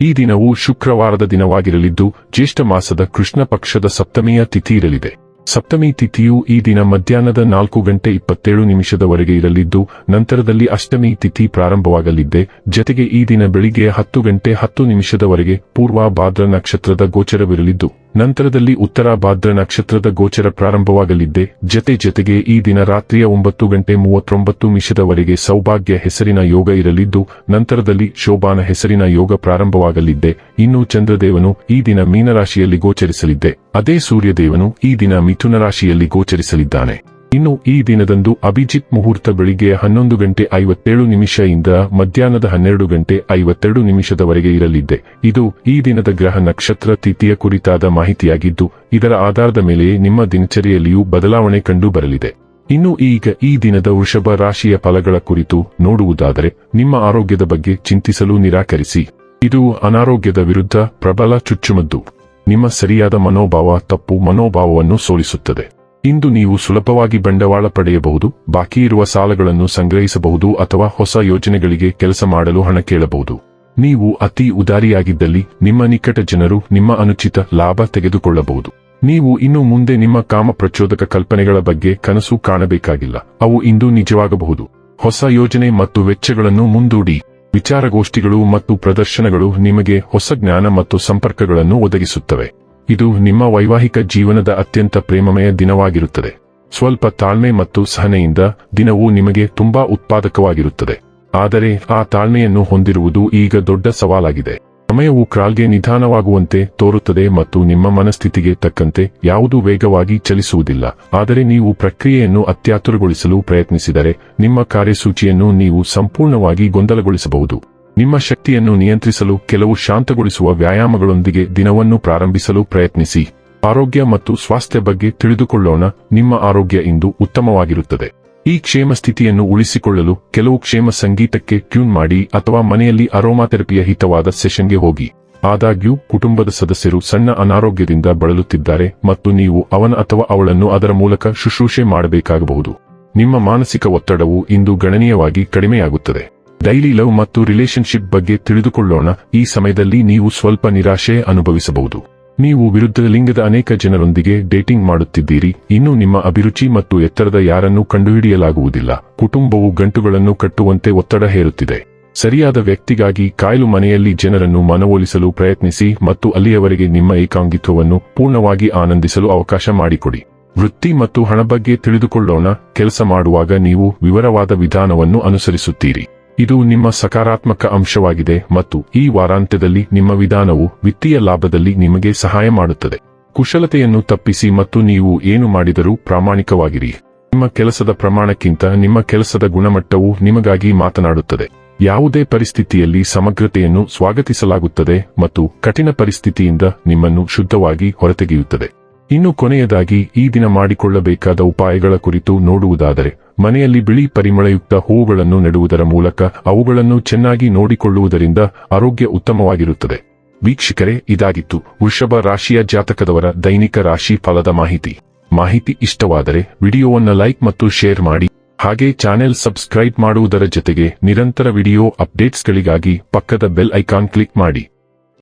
ಈ ದಿನವು ಶುಕ್ರವಾರದ ದಿನವಾಗಿರಲಿದ್ದು, ಜ್ಯೇಷ್ಠ ಮಾಸದ ಕೃಷ್ಣ ಪಕ್ಷದ ಸಪ್ತಮಿಯ ತಿಥಿ ಇರಲಿದೆ ಸಪ್ತಮಿ ತಿಥಿಯು ಈ ದಿನ ಮಧ್ಯಾಹ್ನದ ನಾಲ್ಕು ಗಂಟೆ ಇಪ್ಪತ್ತೇಳು ನಿಮಿಷದವರೆಗೆ ಇರಲಿದ್ದು, ನಂತರದಲ್ಲಿ ಅಷ್ಟಮಿ ತಿಥಿ ಪ್ರಾರಂಭವಾಗಲಿದ್ದೆ. ಜತೆಗೆ ಈ ದಿನ ಬೆಳಿಗ್ಗೆ ಹತ್ತು ಗಂಟೆ ಹತ್ತು ನಿಮಿಷದವರೆಗೆ ಪೂರ್ವ ಭಾದ್ರ ನಕ್ಷತ್ರದ ಗೋಚರವಿರಲಿದ್ದು ನಂತರದಲ್ಲಿ ಉತ್ತರ ಭಾದ್ರ ನಕ್ಷತ್ರದ ಗೋಚರ ಪ್ರಾರಂಭವಾಗಲಿದ್ದೆ. ಜತೆ ಜತೆಗೆ ಈ ದಿನ ರಾತ್ರಿಯ ಒಂಬತ್ತು ಗಂಟೆ ಮೂವತ್ತೊಂಬತ್ತು ನಿಮಿಷದವರೆಗೆ ಸೌಭಾಗ್ಯ ಹೆಸರಿನ ಯೋಗ ಇರಲಿದ್ದು, ನಂತರದಲ್ಲಿ ಶೋಭಾನ ಹೆಸರಿನ ಯೋಗ ಪ್ರಾರಂಭವಾಗಲಿದ್ದೆ. ಇನ್ನು ಚಂದ್ರದೇವನು ಈ ದಿನ ಮೀನರಾಶಿಯಲ್ಲಿ ಗೋಚರಿಸಲಿದ್ದೆ. ಅದೇ ಸೂರ್ಯದೇವನು ಈ ದಿನ ಮಿಥುನ ರಾಶಿಯಲ್ಲಿ ಗೋಚರಿಸಲಿದ್ದಾನೆ. ಇನ್ನು ಈ ದಿನದಂದು ಅಭಿಜಿತ್ ಮುಹೂರ್ತ ಬೆಳಿಗ್ಗೆ ಹನ್ನೊಂದು ಗಂಟೆ ಐವತ್ತೇಳು ನಿಮಿಷದಿಂದ ಮಧ್ಯಾಹ್ನದ ಹನ್ನೆರಡು ಗಂಟೆ ಐವತ್ತೆರಡು ನಿಮಿಷದವರೆಗೆ ಇರಲಿದೆ ಇದು ಈ ದಿನದ ಗ್ರಹ ನಕ್ಷತ್ರ ತಿಥಿಯ ಕುರಿತಾದ ಮಾಹಿತಿಯಾಗಿದ್ದು, ಇದರ ಆಧಾರದ ಮೇಲೆ ನಿಮ್ಮ ದಿನಚರಿಯಲ್ಲಿಯೂ ಬದಲಾವಣೆ ಕಂಡು ಬರಲಿದೆ. ಇನ್ನು ಈಗ ಈ ದಿನದ ವೃಷಭ ರಾಶಿಯ ಫಲಗಳ ಕುರಿತು ನೋಡುವುದಾದರೆ, ನಿಮ್ಮ ಆರೋಗ್ಯದ ಬಗ್ಗೆ ಚಿಂತಿಸಲು ನಿರಾಕರಿಸಿ. ಇದು ಅನಾರೋಗ್ಯದ ವಿರುದ್ಧ ಪ್ರಬಲ ಚುಚ್ಚುಮದ್ದು. ನಿಮ್ಮ ಸರಿಯಾದ ಮನೋಭಾವ ತಪ್ಪು ಮನೋಭಾವವನ್ನು ಸೋಲಿಸುತ್ತದೆ. ಇಂದು ನೀವು ಸುಲಭವಾಗಿ ಬಂಡವಾಳ ಪಡೆಯಬಹುದು, ಬಾಕಿ ಇರುವ ಸಾಲಗಳನ್ನು ಸಂಗ್ರಹಿಸಬಹುದು ಅಥವಾ ಹೊಸ ಯೋಜನೆಗಳಿಗೆ ಕೆಲಸ ಮಾಡಲು ಹಣ ಕೇಳಬಹುದು. ನೀವು ಅತಿ ಉದಾರಿಯಾಗಿದ್ದಲ್ಲಿ ನಿಮ್ಮ ನಿಕಟ ಜನರು ನಿಮ್ಮ ಅನುಚಿತ ಲಾಭ ತೆಗೆದುಕೊಳ್ಳಬಹುದು. ನೀವು ಇನ್ನು ಮುಂದೆ ನಿಮ್ಮ ಕಾಮ ಪ್ರಚೋದಕ ಕಲ್ಪನೆಗಳ ಬಗ್ಗೆ ಕನಸು ಕಾಣಬೇಕಾಗಿಲ್ಲ, ಅವು ಇಂದು ನಿಜವಾಗಬಹುದು. ಹೊಸ ಯೋಜನೆ ಮತ್ತು ವೆಚ್ಚಗಳನ್ನು ಮುಂದೂಡಿ. ವಿಚಾರಗೋಷ್ಠಿಗಳು ಮತ್ತು ಪ್ರದರ್ಶನಗಳು ನಿಮಗೆ ಹೊಸ ಜ್ಞಾನ ಮತ್ತು ಸಂಪರ್ಕಗಳನ್ನು ಒದಗಿಸುತ್ತವೆ. ಇದು ನಿಮ್ಮ ವೈವಾಹಿಕ ಜೀವನದ ಅತ್ಯಂತ ಪ್ರೇಮಮಯ ದಿನವಾಗಿರುತ್ತದೆ. ಸ್ವಲ್ಪ ತಾಳ್ಮೆ ಮತ್ತು ಸಹನೆಯಿಂದ ದಿನವು ನಿಮಗೆ ತುಂಬಾ ಉತ್ಪಾದಕವಾಗಿರುತ್ತದೆ. ಆದರೆ ಆ ತಾಳ್ಮೆಯನ್ನು ಹೊಂದಿರುವುದು ಈಗ ದೊಡ್ಡ ಸವಾಲಾಗಿದೆ. ಸಮಯವು ಕ್ರಾಲ್ಗೆ ನಿಧಾನವಾಗುವಂತೆ ತೋರುತ್ತದೆ ಮತ್ತು ನಿಮ್ಮ ಮನಸ್ಥಿತಿಗೆ ತಕ್ಕಂತೆ ಯಾವುದೂ ವೇಗವಾಗಿ ಚಲಿಸುವುದಿಲ್ಲ. ಆದರೆ ನೀವು ಪ್ರಕ್ರಿಯೆಯನ್ನು ಅತ್ಯಾತುರಗೊಳಿಸಲು ಪ್ರಯತ್ನಿಸಿದರೆ ನಿಮ್ಮ ಕಾರ್ಯಸೂಚಿಯನ್ನು ನೀವು ಸಂಪೂರ್ಣವಾಗಿ ಗೊಂದಲಗೊಳಿಸಬಹುದು. ನಿಮ್ಮ ಶಕ್ತಿಯನ್ನು ನಿಯಂತ್ರಿಸಲು ಕೆಲವು ಶಾಂತಗೊಳಿಸುವ ವ್ಯಾಯಾಮಗಳೊಂದಿಗೆ ದಿನವನ್ನು ಪ್ರಾರಂಭಿಸಲು ಪ್ರಯತ್ನಿಸಿ. ಆರೋಗ್ಯ ಮತ್ತು ಸ್ವಾಸ್ಥ್ಯ ಬಗ್ಗೆ ತಿಳಿದುಕೊಳ್ಳೋಣ. ನಿಮ್ಮ ಆರೋಗ್ಯ ಇಂದು ಉತ್ತಮವಾಗಿರುತ್ತದೆ. ಈ ಕ್ಷೇಮ ಸ್ಥಿತಿಯನ್ನು ಉಳಿಸಿಕೊಳ್ಳಲು ಕೆಲವು ಕ್ಷೇಮ ಸಂಗೀತಕ್ಕೆ ಟ್ಯೂನ್ ಮಾಡಿ ಅಥವಾ ಮನೆಯಲ್ಲಿ ಅರೋಮಾಥೆರಪಿಯ ಹಿತವಾದ ಸೆಷನ್ಗೆ ಹೋಗಿ. ಆದಾಗ್ಯೂ, ಕುಟುಂಬದ ಸದಸ್ಯರು ಸಣ್ಣ ಅನಾರೋಗ್ಯದಿಂದ ಬಳಲುತ್ತಿದ್ದಾರೆ ಮತ್ತು ನೀವು ಅವನ ಅಥವಾ ಅವಳನ್ನು ಅದರ ಮೂಲಕ ಶುಶ್ರೂಷೆ ಮಾಡಬೇಕಾಗಬಹುದು. ನಿಮ್ಮ ಮಾನಸಿಕ ಒತ್ತಡವು ಇಂದು ಗಣನೀಯವಾಗಿ ಕಡಿಮೆಯಾಗುತ್ತದೆ. ಡೈಲಿ ಲವ್ ಮತ್ತು ರಿಲೇಶನ್ಶಿಪ್ ಬಗ್ಗೆ ತಿಳಿದುಕೊಳ್ಳೋಣ. ಈ ಸಮಯದಲ್ಲಿ ನೀವು ಸ್ವಲ್ಪ ನಿರಾಶೆ ಅನುಭವಿಸಬಹುದು. ನೀವು ವಿರುದ್ಧ ಲಿಂಗದ ಅನೇಕ ಜನರೊಂದಿಗೆ ಡೇಟಿಂಗ್ ಮಾಡುತ್ತಿದ್ದೀರಿ. ಇನ್ನು ನಿಮ್ಮ ಅಭಿರುಚಿ ಮತ್ತು ಎತ್ತರದ ಯಾರನ್ನೂ ಕಂಡುಹಿಡಿಯಲಾಗುವುದಿಲ್ಲ. ಕುಟುಂಬವು ಗಂಟುಗಳನ್ನು ಕಟ್ಟುವಂತೆ ಒತ್ತಡ ಹೇರುತ್ತಿದೆ. ಸರಿಯಾದ ವ್ಯಕ್ತಿಗಾಗಿ ಕಾಯಲು ಮನೆಯಲ್ಲಿ ಜನರನ್ನು ಮನವೊಲಿಸಲು ಪ್ರಯತ್ನಿಸಿ ಮತ್ತು ಅಲ್ಲಿಯವರೆಗೆ ನಿಮ್ಮ ಏಕಾಂಗಿತ್ವವನ್ನು ಪೂರ್ಣವಾಗಿ ಆನಂದಿಸಲು ಅವಕಾಶ ಮಾಡಿಕೊಡಿ. ವೃತ್ತಿ ಮತ್ತು ಹಣ ಬಗ್ಗೆ ತಿಳಿದುಕೊಳ್ಳೋಣ. ಕೆಲಸ ಮಾಡುವಾಗ ನೀವು ವಿವರವಾದ ವಿಧಾನವನ್ನು ಅನುಸರಿಸುತ್ತೀರಿ. ಇದು ನಿಮ್ಮ ಸಕಾರಾತ್ಮಕ ಅಂಶವಾಗಿದೆ ಮತ್ತು ಈ ವಾರಾಂತ್ಯದಲ್ಲಿ ನಿಮ್ಮ ವಿಧಾನವು ವಿತ್ತೀಯ ಲಾಭದಲ್ಲಿ ನಿಮಗೆ ಸಹಾಯ ಮಾಡುತ್ತದೆ. ಕುಶಲತೆಯನ್ನು ತಪ್ಪಿಸಿ ಮತ್ತು ನೀವು ಏನು ಮಾಡಿದರೂ ಪ್ರಾಮಾಣಿಕವಾಗಿರಿ. ನಿಮ್ಮ ಕೆಲಸದ ಪ್ರಮಾಣಕ್ಕಿಂತ ನಿಮ್ಮ ಕೆಲಸದ ಗುಣಮಟ್ಟವು ನಿಮಗಾಗಿ ಮಾತನಾಡುತ್ತದೆ. ಯಾವುದೇ ಪರಿಸ್ಥಿತಿಯಲ್ಲಿ ಸಮಗ್ರತೆಯನ್ನು ಸ್ವಾಗತಿಸಲಾಗುತ್ತದೆ ಮತ್ತು ಕಠಿಣ ಪರಿಸ್ಥಿತಿಯಿಂದ ನಿಮ್ಮನ್ನು ಶುದ್ಧವಾಗಿ ಹೊರತೆಗೆಯುತ್ತದೆ. ಇನ್ನು ಕೊನೆಯದಾಗಿ ಈ ದಿನ ಮಾಡಿಕೊಳ್ಳಬೇಕಾದ ಉಪಾಯಗಳ ಕುರಿತು ನೋಡುವುದಾದರೆ, ಮನೆಯಲ್ಲಿ ಬಿಳಿ ಪರಿಮಳಯುಕ್ತ ಹೂವುಗಳನ್ನು ನೆಡುವುದರ ಮೂಲಕ ಅವುಗಳನ್ನು ಚೆನ್ನಾಗಿ ನೋಡಿಕೊಳ್ಳುವುದರಿಂದ ಆರೋಗ್ಯ ಉತ್ತಮವಾಗಿರುತ್ತದೆ. ವೀಕ್ಷಕರೇ, ಇದಾಗಿತ್ತು ವೃಷಭ ರಾಶಿಯ ಜಾತಕದವರ ದೈನಿಕ ರಾಶಿ ಫಲದ ಮಾಹಿತಿ. ಮಾಹಿತಿ ಇಷ್ಟವಾದರೆ ವಿಡಿಯೋವನ್ನು ಲೈಕ್ ಮತ್ತು ಶೇರ್ ಮಾಡಿ, ಹಾಗೆ ಚಾನೆಲ್ ಸಬ್ಸ್ಕ್ರೈಬ್ ಮಾಡುವುದರ ಜೊತೆಗೆ ನಿರಂತರ ವಿಡಿಯೋ ಅಪ್ಡೇಟ್ಸ್ಗಳಿಗಾಗಿ ಪಕ್ಕದ ಬೆಲ್ ಐಕಾನ್ ಕ್ಲಿಕ್ ಮಾಡಿ.